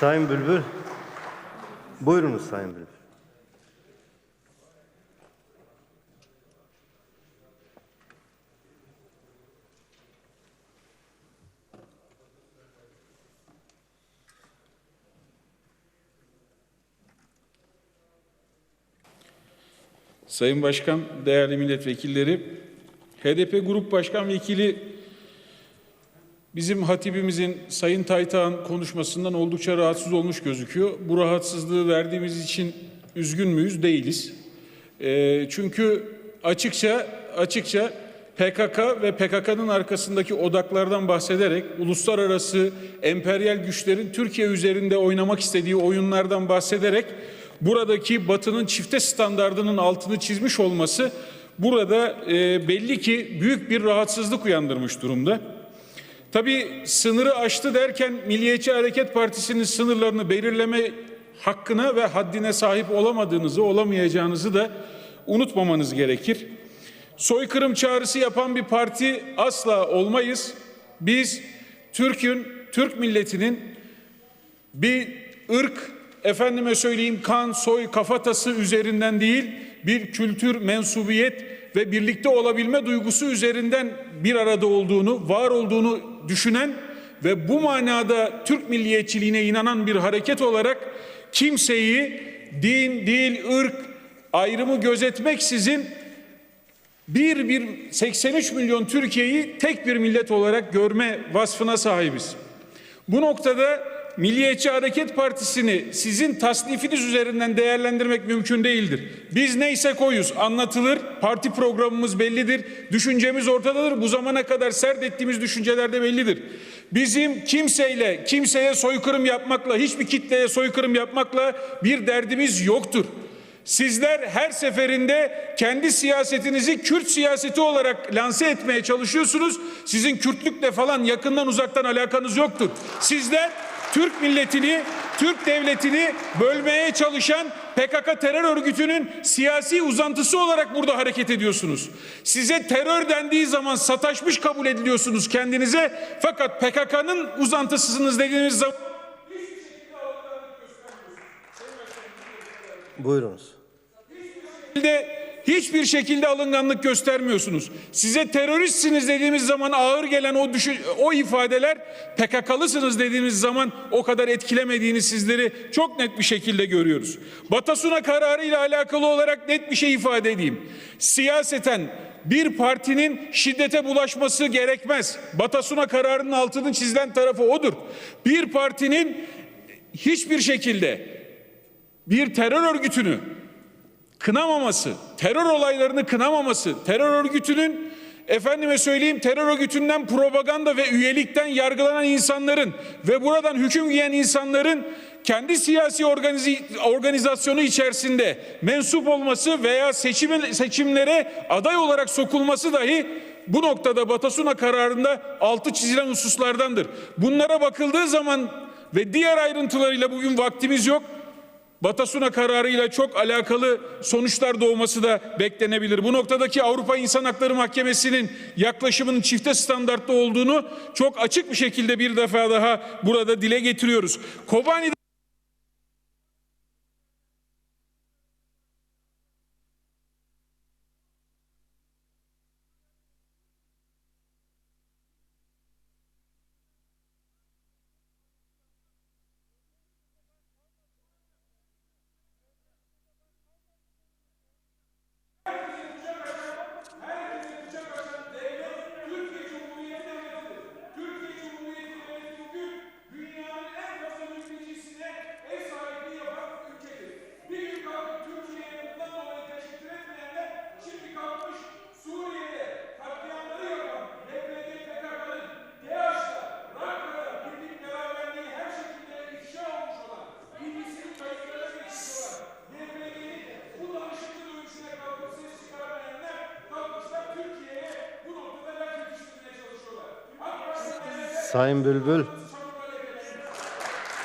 Sayın Bülbül. Buyurunuz Sayın Bülbül. Sayın Başkan, değerli milletvekilleri, HDP Grup Başkan Vekili bizim hatibimizin Sayın Taytağ'ın konuşmasından oldukça rahatsız olmuş gözüküyor. Bu rahatsızlığı verdiğimiz için üzgün müyüz? Değiliz. Ee, çünkü açıkça açıkça PKK ve PKK'nın arkasındaki odaklardan bahsederek uluslararası emperyal güçlerin Türkiye üzerinde oynamak istediği oyunlardan bahsederek buradaki Batı'nın çifte standardının altını çizmiş olması burada e, belli ki büyük bir rahatsızlık uyandırmış durumda. Tabii sınırı aştı derken Milliyetçi Hareket Partisi'nin sınırlarını belirleme hakkına ve haddine sahip olamadığınızı, olamayacağınızı da unutmamanız gerekir. Soykırım çağrısı yapan bir parti asla olmayız. Biz Türk'ün, Türk milletinin bir ırk, efendime söyleyeyim kan, soy, kafatası üzerinden değil, bir kültür, mensubiyet ve birlikte olabilme duygusu üzerinden bir arada olduğunu, var olduğunu düşünen ve bu manada Türk milliyetçiliğine inanan bir hareket olarak kimseyi din, dil, ırk ayrımı gözetmeksizin bir, bir 83 milyon Türkiye'yi tek bir millet olarak görme vasfına sahibiz. Bu noktada Milliyetçi Hareket Partisi'ni sizin tasnifiniz üzerinden değerlendirmek mümkün değildir. Biz neyse koyuz, anlatılır, parti programımız bellidir, düşüncemiz ortadadır. Bu zamana kadar sert ettiğimiz düşünceler de bellidir. Bizim kimseyle, kimseye soykırım yapmakla, hiçbir kitleye soykırım yapmakla bir derdimiz yoktur. Sizler her seferinde kendi siyasetinizi Kürt siyaseti olarak lanse etmeye çalışıyorsunuz. Sizin Kürtlükle falan yakından uzaktan alakanız yoktur. Sizler Türk milletini, Türk devletini bölmeye çalışan PKK terör örgütünün siyasi uzantısı olarak burada hareket ediyorsunuz. Size terör dendiği zaman sataşmış kabul ediliyorsunuz kendinize. Fakat PKK'nın uzantısısınız dediğiniz zaman Buyurunuz. şekilde hiçbir şekilde alınganlık göstermiyorsunuz. Size teröristsiniz dediğimiz zaman ağır gelen o düşün, o ifadeler PKK'lısınız dediğimiz zaman o kadar etkilemediğini sizleri çok net bir şekilde görüyoruz. Batasuna kararı ile alakalı olarak net bir şey ifade edeyim. Siyaseten bir partinin şiddete bulaşması gerekmez. Batasuna kararının altını çizilen tarafı odur. Bir partinin hiçbir şekilde bir terör örgütünü kınamaması, terör olaylarını kınamaması, terör örgütünün efendime söyleyeyim terör örgütünden propaganda ve üyelikten yargılanan insanların ve buradan hüküm giyen insanların kendi siyasi organizasyonu içerisinde mensup olması veya seçim, seçimlere aday olarak sokulması dahi bu noktada Batasuna kararında altı çizilen hususlardandır. Bunlara bakıldığı zaman ve diğer ayrıntılarıyla bugün vaktimiz yok. Batasuna kararıyla çok alakalı sonuçlar doğması da beklenebilir. Bu noktadaki Avrupa İnsan Hakları Mahkemesi'nin yaklaşımının çifte standartlı olduğunu çok açık bir şekilde bir defa daha burada dile getiriyoruz. Kobani'de Sayın Bülbül.